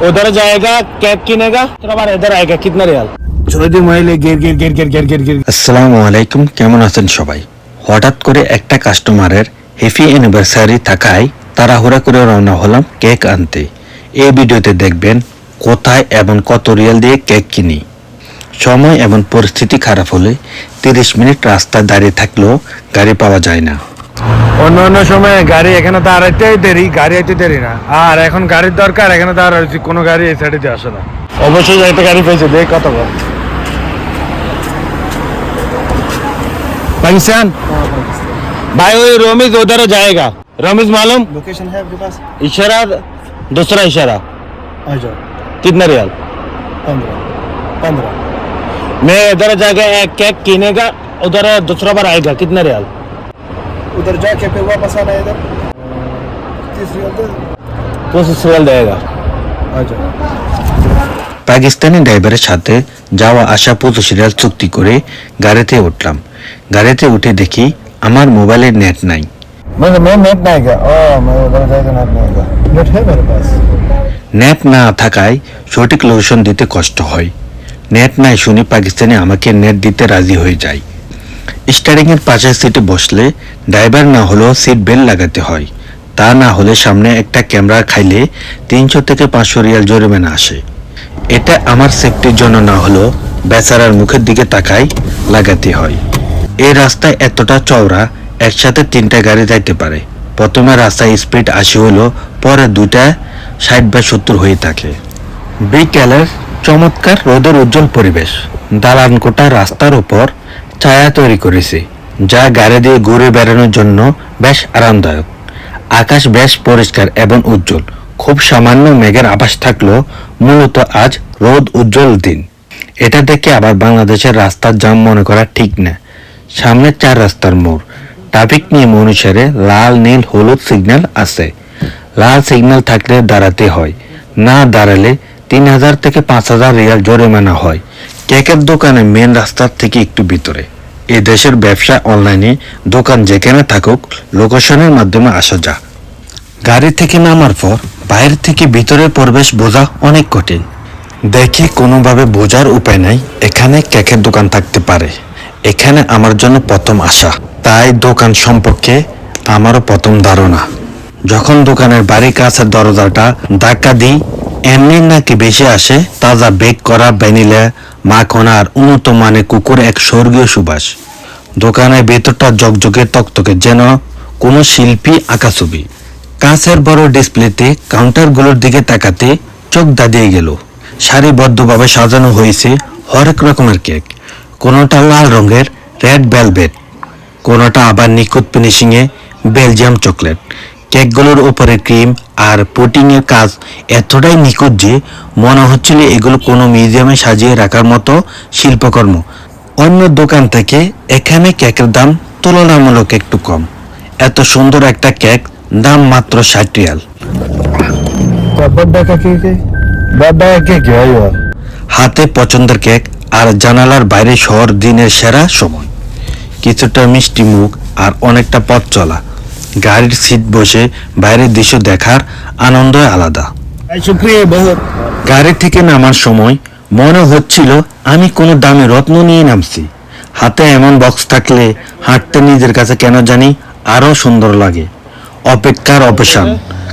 उधर जाएगा कैब किनेगा फिर हमारा इधर आएगा कितना रियाल যদি মহিলে গির গির গির গির গির গির গির আসসালামু আলাইকুম কেমন আছেন সবাই হঠাৎ করে একটা কাস্টমারের হ্যাপি অ্যানিভার্সারি থাকায় তাড়াহুড়া করে রওনা হলাম কেক আনতে এই ভিডিওতে দেখবেন কোথায় এবং কত রিয়াল দিয়ে কেক কিনি সময় এবং পরিস্থিতি খারাপ হলে তিরিশ মিনিট রাস্তায় দাঁড়িয়ে থাকলেও গাড়ি পাওয়া যায় না অন্য অন্য সময় গাড়ি এখানে দাঁড়াইতেই দেরি গাড়ি আইতে দেরি না আর এখন গাড়ির দরকার এখানে দাঁড়াইছি কোনো গাড়ি এই সাইডে আসে না অবশ্যই একটা গাড়ি পেয়েছে দেখ কত বড় पाकिस्तान भाई वो रोमिज उधर जाएगा रोमिज मालूम लोकेशन है आपके पास इशारा दूसरा इशारा आ जाओ कितना रियाल पंद्रह पंद्रह मैं इधर जाके एक केक किनेगा उधर दूसरा बार आएगा कितना रियाल उधर जाके फिर वापस आना है इधर तीस रियाल दे दो। पच्चीस रियाल देगा आ जाओ পাকিস্তানি ড্রাইভারের সাথে যাওয়া আসা পঁচিশ রিয়াল চুক্তি করে গাড়িতে উঠলাম গাড়িতে উঠে দেখি আমার মোবাইলে নেট নাই मैं मैं नेट नहीं गया ओ मैं उधर जाके नेट नहीं गया नेट है मेरे पास নেট না থাকায় সঠিক লোকেশন দিতে কষ্ট হয় নেট নাই শুনে পাকিস্তানি আমাকে নেট দিতে রাজি হয়ে যায় স্টারিং এর পাশের সিটে বসলে ড্রাইভার না হলেও সিট বেল্ট লাগাতে হয়। তা না হলে সামনে একটা ক্যামেরা খাইলে তিনশো থেকে পাঁচশো রিয়াল জরিমানা আসে। এটা আমার সেফটির জন্য না হলেও বেচারার মুখের দিকে তাকাই লাগাতে হয়। এই রাস্তায় এতটা চওড়া একসাথে তিনটা গাড়ি যাইতে পারে। প্রথমে রাস্তায় স্পিড আশি হলো পরে দুটা ষাট বা সত্তর হয়ে থাকে। বিকেলের চমৎকার রোদের উজ্জ্বল পরিবেশ। দালানকোটা রাস্তার উপর ছায়া তৈরি করেছে, যা গাড়ি দিয়ে ঘুরে বেড়ানোর জন্য বেশ আরামদায়ক। আকাশ বেশ পরিষ্কার এবং উজ্জ্বল। খুব সামান্য মেঘের আভাস থাকলেও মূলত আজ রোদ উজ্জ্বল দিন। এটা দেখে আবার বাংলাদেশের রাস্তার জাম মনে করা ঠিক না। সামনে চার রাস্তার মোড়। ট্রাফিক নিয়ম অনুসারে লাল, নীল, হলুদ সিগন্যাল আছে। লাল সিগন্যাল থাকলে দাঁড়াতে হয়। না দাঁড়ালে তিন হাজার থেকে পাঁচ হাজার রিয়াল জরিমানা হয়। কেকের দোকানে মেন রাস্তার থেকে একটু ভিতরে। এ দেশের ব্যবসা অনলাইনে দোকান যেখানে থাকুক লোকেশনের মাধ্যমে আসা যা। গাড়ি থেকে নামার পর বাইরে থেকে ভিতরের পরিবেশ বোঝা অনেক কঠিন। দেখি কোনোভাবে বোঝার উপায় নাই, এখানে কেকের দোকান থাকতে পারে। এখানে আমার জন্য প্রথম আসা। তাই দোকান সম্পর্কে আমারও প্রথম ধারণা। যখন দোকানের বাড়ির কাছে দরজাটা ধাক্কা দিই এমনি নাকি বেশি আসে? তাজা বেক করা ভ্যানিলা, মাখন আর উন্নত মানে কুকুর এক স্বর্গীয় সুবাস। দোকানের ভেতরটা জকজকে তকতকে যেন কোনো শিল্পী আঁকা ছবি। কাঁচের বড় ডিসপ্লেতে কাউন্টারগুলোর দিকে তাকাতে চোখ দাঁড়িয়ে গেল। সারিবদ্ধভাবে সাজানো হয়েছে হরেক রকমের কেক। কোনোটা লাল রঙের, রেড ভেলভেট। কোনোটা আবার নিখুঁত ফিনিশিংয়ে বেলজিয়াম চকলেট। কেকগুলোর উপরে ক্রিম আর পোটিংয়ের কাজ এতটাই নিখুঁত যে মনে হচ্ছিল এগুলো কোনো মিউজিয়ামে সাজিয়ে রাখার মতো শিল্পকর্ম। অন্য দোকান থেকে এখানে কেকের দাম তুলনামূলক একটু কম। এত সুন্দর একটা কেক দাম মাত্র ষাট রিয়াল। হাতে পছন্দের কেক আর জানালার বাইরে শহর দিনের সেরা সময়। কিছুটা মিষ্টি মুখ আর অনেকটা পথ চলা। গাড়ির সিট বসে বাইরের দৃশ্য দেখার আনন্দ আলাদা। গাড়ি থেকে নামার সময় মনে হচ্ছিল আমি কোনো দামে রত্ন নিয়ে নামছি। হাতে এমন বক্স থাকলে হাঁটতে নিজের কাছে কেন জানি আরও সুন্দর লাগে। অপেক্ষার অপসান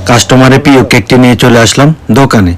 কাস্টমারের প্রিয় কেকটি নিয়ে চলে আসলাম দোকানে।